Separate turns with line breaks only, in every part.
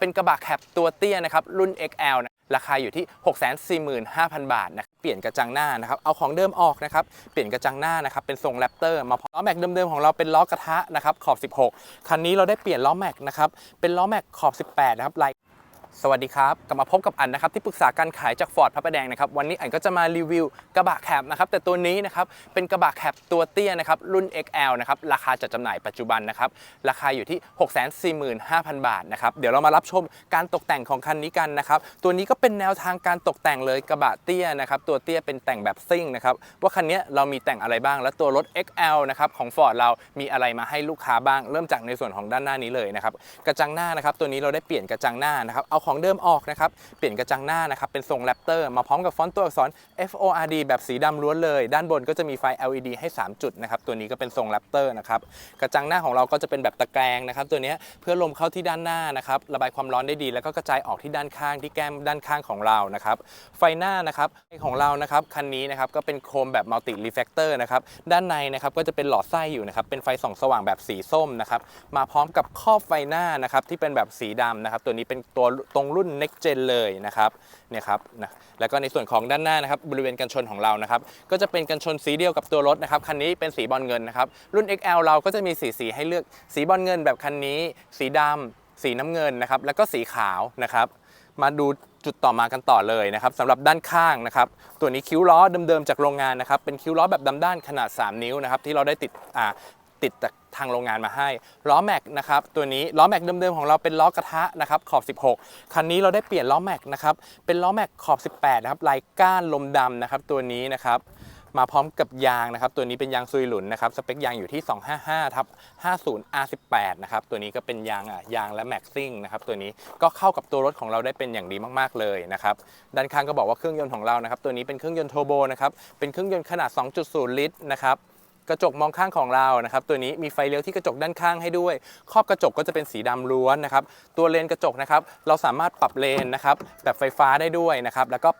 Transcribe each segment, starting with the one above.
เป็นกระบะแคปตัวเตี้ยนะครับรุ่น XL นะราคาอยู่ที่ 645,000 บาทนะเปลี่ยนกระจังหน้านะครับเอาของเดิมออกนะครับเปลี่ยนกระจังหน้านะครับเป็นทรงแรปเตอร์มาพร้อมล้อแม็กเดิมๆของเราเป็นล้อกระทะนะครับขอบ 16 คันนี้เราได้เปลี่ยนล้อแม็กนะครับเป็นล้อแม็กขอบ 18 นะครับลาย สวัสดีครับ กลับมาพบกับอันนะครับที่ปรึกษาการขายจากฟอร์ดพระประแดงนะครับวันนี้อันก็จะมารีวิวกระบะแคปนะครับแต่ตัวนี้นะครับเป็นกระบะแคปตัวเตี้ยนะครับรุ่น XL นะครับราคาจัดจำหน่ายปัจจุบันนะครับราคาอยู่ที่ 645,000 บาทนะครับเดี๋ยวเรามารับชมการตกแต่งของคันนี้กันนะครับตัวนี้ก็เป็นแนวทางการตกแต่งเลยกระบะเตี้ยนะครับตัวเตี้ยเป็นแต่งแบบซิ่งนะครับว่าคันนี้เรามีแต่งอะไรบ้าง และตัวรถ XL นะครับของ Ford เรามีอะไรมาให้ลูกค้าบ้าง เริ่มจากในส่วนของด้านหน้านี้เลยนะครับกระจังหน้านะครับตัวนี้เราได้เปลี่ยนกระจังหน้านะครับเอาของเดิมออกนะครับ เปลี่ยนกระจังหน้านะครับ เป็นทรงแรปเตอร์มาพร้อมกับฟอนต์ตัวอักษร FORD แบบสีดำล้วนเลย ด้านบนก็จะมีไฟ LED ให้ 3 จุดนะครับ ตัวนี้ก็เป็นทรงแรปเตอร์นะครับ กระจังหน้าของเราก็จะเป็นแบบตะแกรงนะครับ ตัวนี้เพื่อลมเข้าที่ด้านหน้านะครับ ระบายความร้อนได้ดี แล้วก็กระจายออกที่ด้านข้างที่แก้มด้านข้างของเรานะครับ ไฟหน้านะครับของเรานะครับคันนี้นะครับก็เป็นโครมแบบมัลติรีเฟกเตอร์นะครับ ด้านในนะครับก็จะเป็นหลอดไส้อยู่นะครับ เป็นไฟส่องสว่างแบบสีส้มนะครับ มาพร้อมกับครอบไฟหน้านะครับที่เป็นแบบสีดำนะครับ ตัวนี้เป็นตัวตรงรุ่น next gen เลยนะครับเนี่ยครับนะแล้วก็ในส่วนของด้านหน้านะครับบริเวณกันชนของเรานะครับก็จะเป็นกันชนสีเดียวกับตัวรถนะครับคันนี้เป็นสีบอลเงินนะครับรุ่น XL เราก็จะมีสีสีให้เลือกสีบอลเงินแบบคันนี้ สีดำสีน้ำเงินนะครับแล้วก็สีขาวนะครับมาดูจุดต่อมากันต่อเลยนะครับสำหรับด้านข้างนะครับ ตัวนี้คิ้วล้อเดิมๆจากโรงงานนะครับ เป็นคิ้วล้อแบบดำด้านขนาด 3 นิ้วนะครับ ที่เราได้ติดอ่า ติดจากทางโรงงานมาให้ล้อแม็กนะครับตัวนี้ล้อแม็กเดิมๆของเราเป็นล้อกระทะนะครับขอบ 16 คันนี้เราได้เปลี่ยนล้อแม็กนะครับเป็นล้อแม็กขอบ 18นะครับลายก้านลมดำนะครับตัวนี้นะครับมาพร้อมกับยางนะครับตัวนี้เป็นยางซุยหลุนนะครับสเปคยางอยู่ที่ 255ทับ50 R18 นะครับตัวนี้ก็เป็นยางอะยางและแม็กซิ่งนะครับตัวนี้ก็เข้ากับตัวรถของเราได้เป็นอย่างดีมากๆเลยนะครับด้านข้างก็บอกว่าเครื่องยนต์ของเรานะครับตัวนี้เป็นเครื่องยนต์โทโบนะครับเป็นเครื่องยนต์ขนาด 2.0 ลิตรนะครับ กระจกมองข้างของเรานะครับ ตัวนี้มีไฟเลี้ยวที่กระจกด้านข้างให้ด้วย ครอบกระจกก็จะเป็นสีดำล้วนนะครับ ตัวเลนกระจกนะครับ เราสามารถปรับเลนนะครับ แบบไฟฟ้าได้ด้วยนะครับ แล้วก็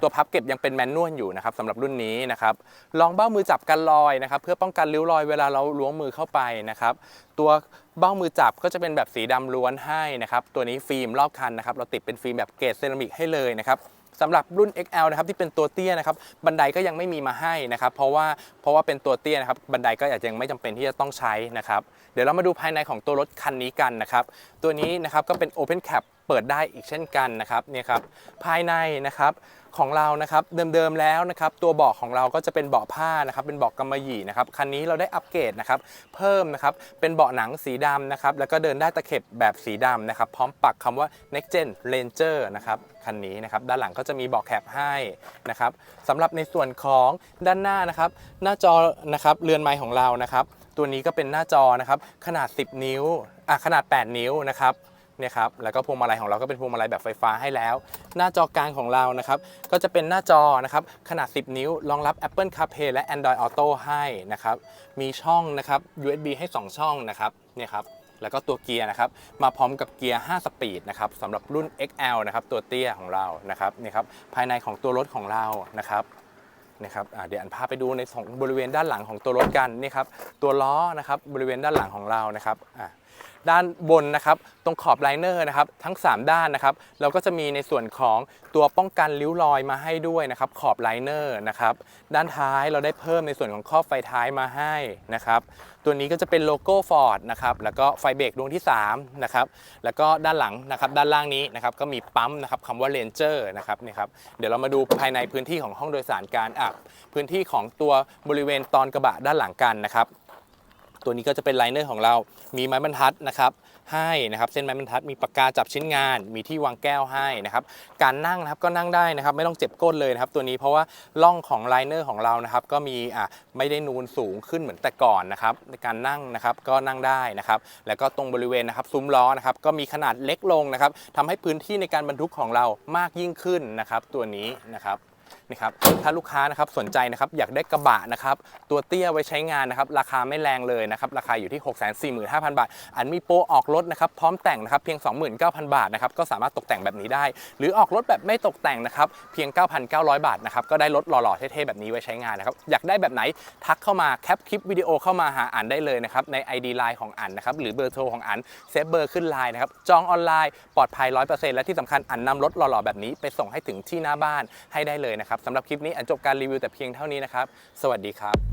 ตัวพับเก็บยังเป็นแมนนวลอยู่นะครับสำหรับรุ่นนี้นะครับลองเบ้ามือจับกันรอยนะครับ เพื่อป้องกันริ้วรอยเวลาเราล้วงมือเข้าไปนะครับ ตัวเบ้ามือจับก็จะเป็นแบบสีดำล้วนให้นะครับ ตัวนี้ฟิล์มรอบคันนะครับ เราติดเป็นฟิล์มแบบเกรดเซรามิกให้เลยนะครับ สำหรับรุ่น XL นะครับที่เป็นตัวเตี้ยนะครับบันไดก็ยังไม่มีมาให้นะครับเพราะว่าเพราะว่าเป็นตัวเตี้ยนะครับบันไดก็อาจจะยังไม่จำเป็นที่จะต้องใช้นะครับเดี๋ยวเรามาดูภายในของตัวรถคันนี้กันนะครับตัวนี้นะครับก็เป็น Open Cap เปิดได้อีกเช่นกันนะครับเนี่ยครับภายในนะครับของเรานะครับเดิมๆแล้วนะครับตัวเบาะของเราก็จะเป็นเบาะผ้านะครับเป็นเบาะกำมะหยี่นะครับคันนี้เราได้อัปเกรดนะครับเพิ่มนะครับเป็นเบาะหนังสีดำนะครับแล้วก็เดินได้ตะเข็บแบบสีดำนะครับพร้อมปักคำว่า next gen ranger นะครับคันนี้นะครับด้านหลังก็จะมีเบาะแคปให้นะครับสำหรับในส่วนของด้านหน้านะครับหน้าจอนะครับเรือนไม้ของเรานะครับตัวนี้ก็เป็นหน้าจอนะครับขนาด 10 นิ้วอะขนาด 8 นิ้วนะครับ นี่ยครับแล้วก็พวงมาลัยของเราก็เป็นพวงมาลัยแบบไฟฟ้าให้แล้ว หน้าจอกลางของเรานะครับก็จะเป็นหน้าจอนะครับขนาด 10 นิ้วรองรับ Apple CarPlay และ Android Auto ให้นะครับมีช่องนะครับ USB ให้ 2 ช่องนะครับเนี่ยครับแล้วก็ตัวเกียร์นะครับมาพร้อมกับเกียร์ 5 สปีดนะครับสำหรับรุ่น XL นะครับตัวเตี้ยของเรานะครับนี่ครับภายในของตัวรถของเรานะครับนะครับเดี๋ยวอันพาไปดูในของบริเวณด้านหลังของตัวรถกันนี่ครับตัวล้อนะครับบริเวณด้านหลังของเรานะครับ ด้านบนนะครับ ตรงขอบไลเนอร์นะครับทั้ง 3 ด้านนะครับเราก็จะมีในส่วนของตัวป้องกันริ้วรอยมาให้ด้วยนะครับ ขอบไลเนอร์นะครับด้านท้ายเราได้เพิ่มในส่วนของครอบไฟท้ายมาให้นะครับ ตัวนี้ก็จะเป็นโลโก้ Ford นะครับแล้วก็ไฟเบรกดวงที่3นะครับแล้วก็ด้านหลังนะครับด้านล่างนี้นะครับก็มีปั๊มนะครับคำว่า Ranger นะครับนี่ครับเดี๋ยวเรามาดูภายในพื้นที่ของห้องโดยสารการอะพื้นที่ของตัวบริเวณตอนกระบะด้านหลังกันนะครับ ตัวนี้ก็จะเป็นไลเนอร์ของเรา มีไม้บรรทัดนะครับให้นะครับเส้นไม้บรรทัดมีปากกาจับชิ้นงาน มีที่วางแก้วให้นะครับการนั่งนะครับก็นั่งได้นะครับไม่ต้องเจ็บก้นเลยนะครับตัวนี้เพราะว่าล่องของไลเนอร์ของเรานะครับก็มีอะไม่ได้นูนสูงขึ้นเหมือนแต่ก่อนนะครับในการนั่งนะครับก็นั่งได้นะครับแล้วก็ตรงบริเวณนะครับซุ้มล้อนะครับก็มีขนาดเล็กลงนะครับทำให้พื้นที่ในการบรรทุกของเรามากยิ่งขึ้นนะครับตัวนี้นะครับ นะครับถ้าลูกค้านะครับสนใจนะครับอยากได้กระบะนะครับตัวเตี้ยไว้ใช้งานนะครับราคาไม่แรงเลยนะครับราคาอยู่ที่ 645,000 บาท อันมีโปรออกรถนะครับพร้อมแต่งนะครับเพียง 29,000 บาทนะครับก็สามารถตกแต่งแบบนี้ได้ หรือออกรถแบบไม่ตกแต่งนะครับเพียง 9,900 บาทนะครับก็ได้รถหล่อๆเท่ๆแบบนี้ไว้ใช้งานนะครับอยากได้แบบไหนทักเข้ามาแคปคลิปวิดีโอเข้ามาหาอันได้เลยนะครับใน ID Line ของอันนะครับหรือเบอร์โทรของอันเซฟเบอร์ขึ้นไลน์นะครับจองออนไลน์ปลอดภัย 100%และที่สำคัญอันนำรถหล่อๆแบบนี้ไปส่งให้ถึงที่หน้าบ้านให้ได้เลยนะครับสำหรับคลิปนี้อันจบการรีวิวแต่เพียงเท่านี้นะครับ สวัสดีครับ